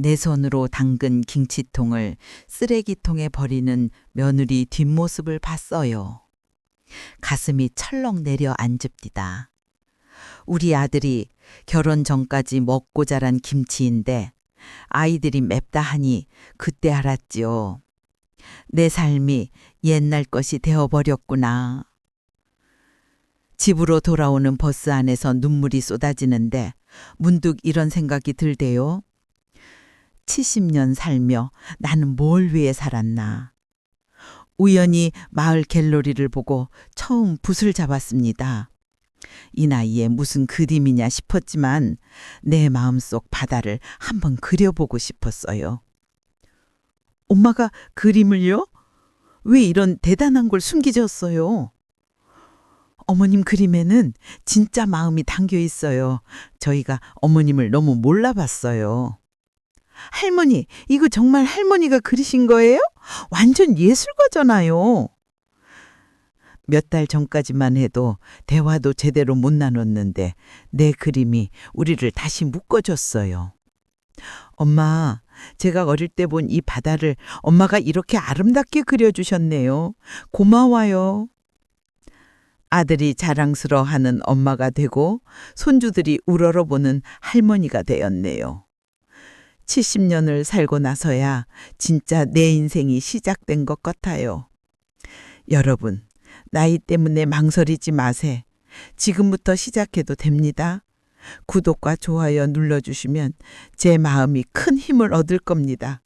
내 손으로 담근 김치통을 쓰레기통에 버리는 며느리 뒷모습을 봤어요. 가슴이 철렁 내려앉읍디다. 우리 아들이 결혼 전까지 먹고 자란 김치인데 아이들이 맵다 하니 그때 알았지요. 내 삶이 옛날 것이 되어버렸구나. 집으로 돌아오는 버스 안에서 눈물이 쏟아지는데 문득 이런 생각이 들대요. 70년 살며 나는 뭘 위해 살았나. 우연히 마을 갤러리를 보고 처음 붓을 잡았습니다. 이 나이에 무슨 그림이냐 싶었지만 내 마음속 바다를 한번 그려보고 싶었어요. 엄마가 그림을요? 왜 이런 대단한 걸 숨기셨어요? 어머님 그림에는 진짜 마음이 담겨 있어요. 저희가 어머님을 너무 몰라봤어요. 할머니, 이거 정말 할머니가 그리신 거예요? 완전 예술가잖아요. 몇 달 전까지만 해도 대화도 제대로 못 나눴는데 내 그림이 우리를 다시 묶어줬어요. 엄마, 제가 어릴 때 본 이 바다를 엄마가 이렇게 아름답게 그려주셨네요. 고마워요. 아들이 자랑스러워하는 엄마가 되고 손주들이 우러러보는 할머니가 되었네요. 70년을 살고 나서야 진짜 내 인생이 시작된 것 같아요. 여러분, 나이 때문에 망설이지 마세. 지금부터 시작해도 됩니다. 구독과 좋아요 눌러주시면 제 마음이 큰 힘을 얻을 겁니다.